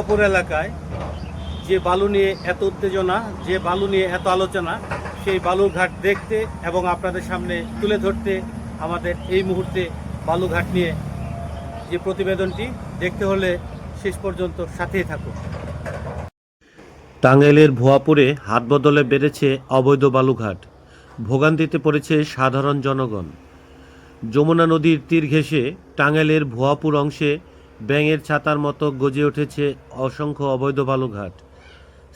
অপর এলাকায় যে বালু নিয়ে এত উত্তেজনা, যে বালু নিয়ে এত আলোচনা, সেই বালুরঘাট দেখতে এবং আপনাদের সামনে তুলে ধরতে আমাদের এই মুহূর্তে বালুঘাট নিয়ে যে প্রতিবেদনটি দেখতে হলে শেষ পর্যন্ত সাথেই থাকুন। টাঙ্গাইলের ভুয়াপুরে হাত বদলে বেড়েছে অবৈধ বালুঘাট। ভোগান্তিতে পড়েছে সাধারণ জনগণ। যমুনা নদীর তীর ঘেঁষে টাঙ্গাইলের ভুয়াপুর অংশে ব্যাঙের ছাতার মতো গজে উঠেছে অসংখ্য অবৈধ বালুঘাট।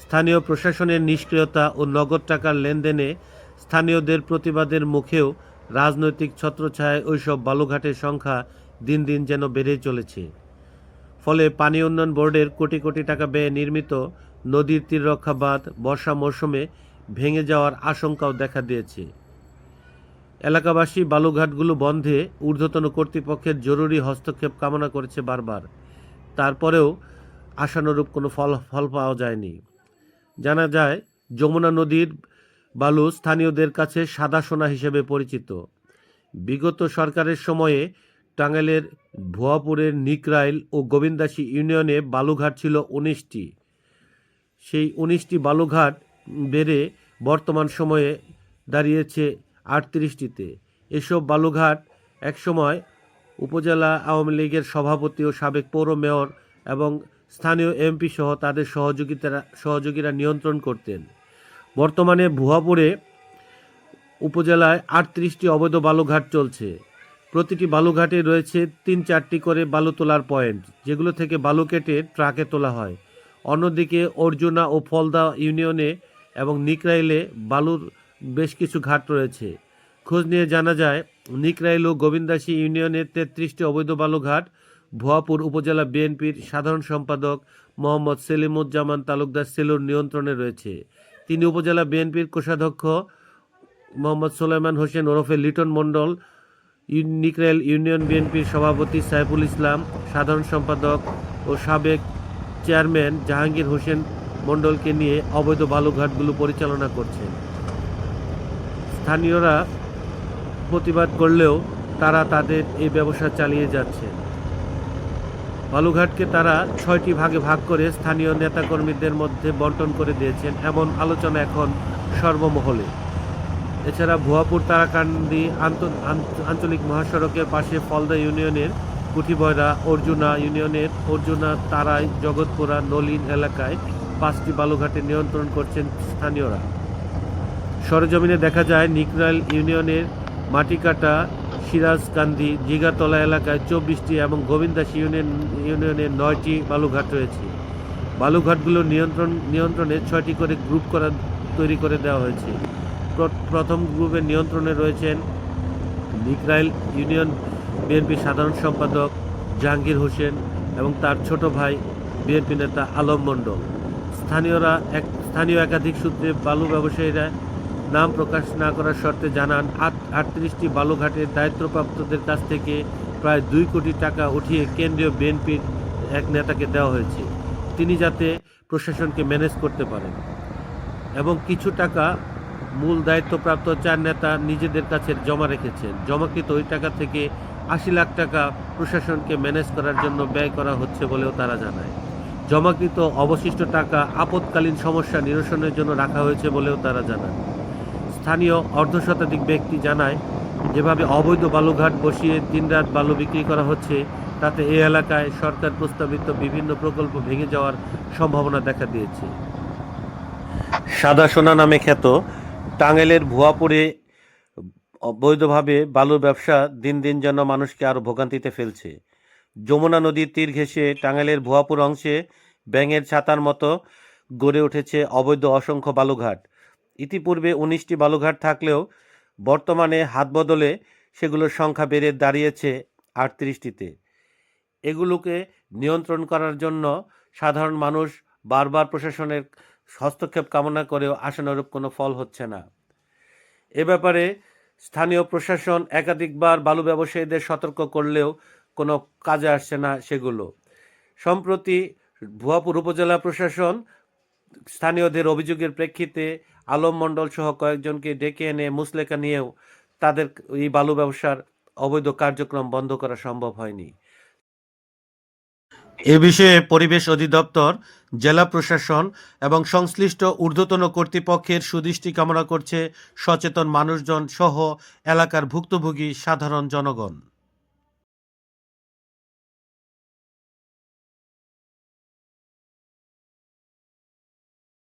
স্থানীয় প্রশাসনের নিষ্ক্রিয়তা ও নগদ টাকার লেনদেনে স্থানীয়দের প্রতিবাদের মুখেও রাজনৈতিক ছত্রছায়ায় ওইসব বালুঘাটের সংখ্যা দিন দিন যেন বেড়েই চলেছে। ফলে পানি উন্নয়ন বোর্ডের কোটি কোটি টাকা ব্যয়ে নির্মিত নদীর তীররক্ষা বাঁধ বর্ষা মৌসুমে ভেঙে যাওয়ার আশঙ্কাও দেখা দিয়েছে। এলাকাবাসী বালুঘাটগুলো বন্ধে ঊর্ধ্বতন কর্তৃপক্ষের জরুরি হস্তক্ষেপ কামনা করেছে বারবার। তারপরেও আশানুরূপ কোনো ফল ফল পাওয়া যায়নি। জানা যায়, যমুনা নদীর বালু স্থানীয়দের কাছে সাদা সোনা হিসেবে পরিচিত। বিগত সরকারের সময়ে টাঙ্গাইলের ভুয়াপুরের নিকরাইল ও গোবিন্দাসী ইউনিয়নে বালুঘাট ছিল উনিশটি। সেই উনিশটি বালুঘাট বেড়ে বর্তমান সময়ে দাঁড়িয়েছে আটত্রিশটিতে। এসব বালুঘাট একসময় উপজেলা আওয়ামী লীগের সভাপতি ও সাবেক পৌর মেয়র এবং স্থানীয় এমপি সহ তাদের সহযোগিতারা সহযোগীরা নিয়ন্ত্রণ করতেন। বর্তমানে ভুয়াপুরে উপজেলায় আটত্রিশটি অবৈধ বালুঘাট চলছে। প্রতিটি বালুঘাটে রয়েছে তিন চারটি করে বালু তোলার পয়েন্ট, যেগুলো থেকে বালু কেটে ট্রাকে তোলা হয়। অন্যদিকে অর্জুনা ও ফলদা ইউনিয়নে এবং নিকরাইলে বালুর বেশ কিছু ঘাট রয়েছে। খোঁজ নিয়ে জানা যায়, নিকরাইল ও গোবিন্দাসী ইউনিয়নের তেত্রিশটি অবৈধ বালুঘাট, ভুয়াপুর উপজেলা বিএনপির সাধারণ সম্পাদক মোহাম্মদ সেলিমুজ্জামান তালুকদার সেলুর নিয়ন্ত্রণে রয়েছে। তিনি উপজেলা বিএনপির কোষাধ্যক্ষ মোহাম্মদ সোলাইমান হোসেন ওরফে লিটন মণ্ডল নিকরাইল ইউনিয়ন বিএনপির সভাপতি সাইফুল ইসলাম, সাধারণ সম্পাদক ও সাবেক চেয়ারম্যান জাহাঙ্গীর হোসেন মণ্ডলকে নিয়ে অবৈধ বালুঘাটগুলো পরিচালনা করছেন। স্থানীয়রা প্রতিবাদ করলেও তারা তাদের এই ব্যবসা চালিয়ে যাচ্ছে। বালুঘাটকে তারা ছয়টি ভাগে ভাগ করে স্থানীয় নেতাকর্মীদের মধ্যে বন্টন করে দিয়েছেন এমন আলোচনা এখন সর্বমহলে। এছাড়া ভুয়াপুর তারাকান্দি আঞ্চলিক মহাসড়কের পাশে ফলদা ইউনিয়নের কুঠিবয়রা, অর্জুনা ইউনিয়নের অর্জুনা তারাই জগৎপুরা নলিন এলাকায় পাঁচটি বালুঘাটে নিয়ন্ত্রণ করছেন স্থানীয়রা। সরজমিনে দেখা যায় নিকরাইল ইউনিয়নের মাটিকাটা সিরাজকান্দি জিগাতলা এলাকায় চব্বিশটি এবং গোবিন্দাস ইউনিয়ন ইউনিয়নের নয়টি বালুঘাট রয়েছে। বালুঘাটগুলো নিয়ন্ত্রণ, নিয়ন্ত্রণে ছয়টি করে গ্রুপ করা, তৈরি করে দেওয়া হয়েছে। প্রথম গ্রুপের নিয়ন্ত্রণে রয়েছেন নিকরাইল ইউনিয়ন বিএনপি সাধারণ সম্পাদক জাহাঙ্গীর হোসেন এবং তার ছোট ভাই বিএনপি নেতা আলম মণ্ডল। স্থানীয়রা এক, স্থানীয় একাধিক সূত্রে বালু ব্যবসায়ীরা নাম প্রকাশ না করার শর্তে জানান, আট, আটত্রিশটি বালুঘাটের দায়িত্বপ্রাপ্তদের কাছ থেকে প্রায় দুই কোটি টাকা উঠিয়ে কেন্দ্রীয় বিএনপির এক নেতাকে দেওয়া হয়েছে। তিনি যাতে প্রশাসনকে ম্যানেজ করতে পারেন। এবং কিছু টাকা মূল দায়িত্বপ্রাপ্ত চার নেতা নিজেদের কাছে জমা রেখেছেন। জমাকৃত ওই টাকা থেকে আশি লাখ টাকা প্রশাসনকে ম্যানেজ করার জন্য ব্যয় করা হচ্ছে বলেও তারা জানায়। জমাকৃত অবশিষ্ট টাকা আপৎকালীন সমস্যা নিরসনের জন্য রাখা হয়েছে বলেও তারা জানান। স্থানীয় অর্ধশতাধিক ব্যক্তি জানায়, যেভাবে অবৈধ বালুঘাট বসিয়ে দিনরাত বালু বিক্রি করা হচ্ছে, তাতে এই এলাকায় সরকার প্রস্তাবিত বিভিন্ন প্রকল্প ভেঙে যাওয়ার সম্ভাবনা দেখা দিয়েছে। সাদা সোনা নামে খ্যাত টাঙ্গাইলের ভুয়াপুরে অবৈধভাবে বালুর ব্যবসা দিন দিন যেন মানুষকে আরও ভোগান্তিতে ফেলছে। যমুনা নদীর তীর ঘেঁষে টাঙ্গাইলের ভুয়াপুর অংশে ব্যাঙের ছাতার মতো গড়ে উঠেছে অবৈধ অসংখ্য বালুঘাট। ইতিপূর্বে উনিশটি বালুঘাট থাকলেও বর্তমানে হাত বদলে সেগুলোর সংখ্যা বেড়ে দাঁড়িয়েছে আটত্রিশটিতে। এগুলোকে নিয়ন্ত্রণ করার জন্য সাধারণ মানুষ বারবার প্রশাসনের হস্তক্ষেপ কামনা করেও আশানুরূপ কোনো ফল হচ্ছে না। এ ব্যাপারে স্থানীয় প্রশাসন একাধিকবার বালু ব্যবসায়ীদের সতর্ক করলেও কোনো কাজে আসছে না সেগুলো। সম্প্রতি ভুয়াপুর উপজেলা প্রশাসন স্থানীয়দের অভিযোগের প্রেক্ষিতে আলম মণ্ডল সহ কয়েকজনকে ডেকে এনে মুসলেকা নিয়েও তাদের এই বালু ব্যবসার অবৈধ কার্যক্রম বন্ধ করা সম্ভব হয়নি। এ বিষয়ে পরিবেশ অধিদপ্তর, জেলা প্রশাসন এবং সংশ্লিষ্ট ঊর্ধ্বতন কর্তৃপক্ষের সুদৃষ্টি কামনা করছে সচেতন মানুষজন সহ এলাকার ভুক্তভোগী সাধারণ জনগণ।